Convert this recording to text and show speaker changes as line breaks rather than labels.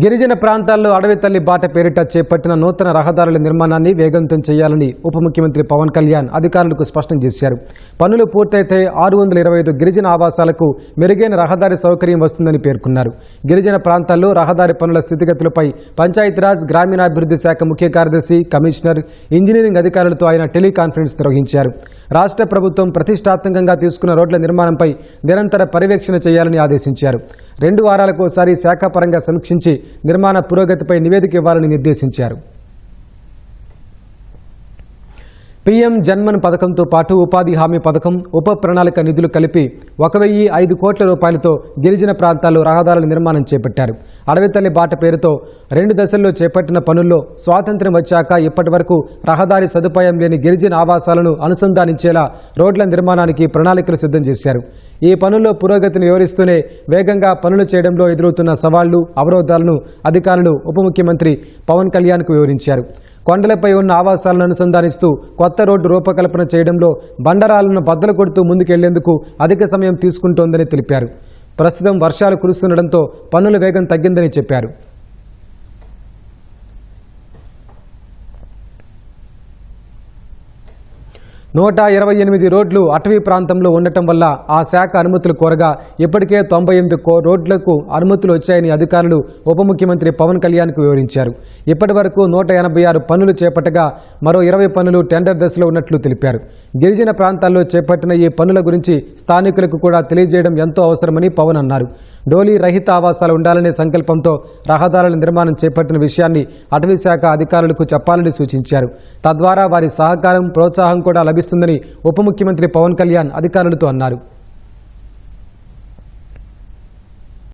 గిరిజన ప్రాంతాల్లో అడవి తల్లి బాట పేరిట చేపట్టిన నూతన రహదారుల నిర్మాణాన్ని వేగవంతం చేయాలని ఉప ముఖ్యమంత్రి పవన్ కళ్యాణ్ అధికారులకు స్పష్టం చేశారు. పనులు పూర్తయితే ఆరు వందల ఇరవై ఐదు గిరిజన ఆవాసాలకు మెరుగైన రహదారి సౌకర్యం వస్తుందని పేర్కొన్నారు. గిరిజన ప్రాంతాల్లో రహదారి పనుల స్థితిగతులపై పంచాయతీరాజ్ గ్రామీణాభివృద్ధి శాఖ ముఖ్య కార్యదర్శి కమిషనర్ ఇంజనీరింగ్ అధికారులతో ఆయన టెలికాన్ఫరెన్స్ నిర్వహించారు. రాష్ట్ర ప్రభుత్వం ప్రతిష్టాత్మకంగా తీసుకున్న రోడ్ల నిర్మాణంపై నిరంతర పర్యవేక్షణ చేయాలని ఆదేశించారు. రెండు వారాలకు ఒకసారి శాఖాపరంగా సమీక్షించి నిర్మాణ పురోగతిపై నివేదిక ఇవ్వాలని నిర్దేశించారు. పీఎం జన్మన్ పథకంతో పాటు ఉపాధి హామీ పథకం ఉప ప్రణాళిక నిధులు కలిపి ఒక వెయ్యి ఐదు కోట్ల రూపాయలతో గిరిజన ప్రాంతాల్లో రహదారుల నిర్మాణం చేపట్టారు. అడవితల్లి బాట పేరుతో రెండు దశల్లో చేపట్టిన పనుల్లో స్వాతంత్ర్యం వచ్చాక ఇప్పటి వరకు రహదారి సదుపాయం లేని గిరిజన ఆవాసాలను అనుసంధానించేలా రోడ్ల నిర్మాణానికి ప్రణాళికలు సిద్ధం చేశారు. ఈ పనుల్లో పురోగతిని వివరిస్తూనే వేగంగా పనులు చేయడంలో ఎదురవుతున్న సవాళ్ళు అవరోధాలను అధికారులు ఉప ముఖ్యమంత్రి పవన్ కళ్యాణ్కు వివరించారు. కొండలపై ఉన్న ఆవాసాలను అనుసంధానిస్తూ కొత్త రోడ్డు రూపకల్పన చేయడంలో బండరాలను బద్దలు కొడుతూ ముందుకెళ్ళేందుకు అధిక సమయం తీసుకుంటోందని తెలిపారు. ప్రస్తుతం వర్షాలు కురుస్తుండడంతో పనుల వేగం తగ్గిందని చెప్పారు. నూట ఇరవై ఎనిమిది రోడ్లు అటవీ ప్రాంతంలో ఉండటం వల్ల ఆ శాఖ అనుమతులు కోరగా ఇప్పటికే తొంభై ఎనిమిది కో రోడ్లకు అనుమతులు వచ్చాయని అధికారులు ఉప ముఖ్యమంత్రి పవన్ కళ్యాణ్కు వివరించారు. ఇప్పటి వరకు నూట ఎనభై ఆరు పనులు చేపట్టగా మరో ఇరవై పనులు టెండర్ దశలో ఉన్నట్లు తెలిపారు. గిరిజన ప్రాంతాల్లో చేపట్టిన ఈ పనుల గురించి స్థానికులకు కూడా తెలియజేయడం ఎంతో అవసరమని పవన్ అన్నారు. డోలీ రహిత ఆవాసాలు ఉండాలనే సంకల్పంతో రహదారుల నిర్మాణం చేపట్టిన విషయాన్ని అటవీ శాఖ అధికారులకు చెప్పాలని సూచించారు. తద్వారా వారి సహకారం ప్రోత్సాహం కూడా లభిస్తుందని ఉప ముఖ్యమంత్రి పవన్ కళ్యాణ్ అధికారులతో అన్నారు.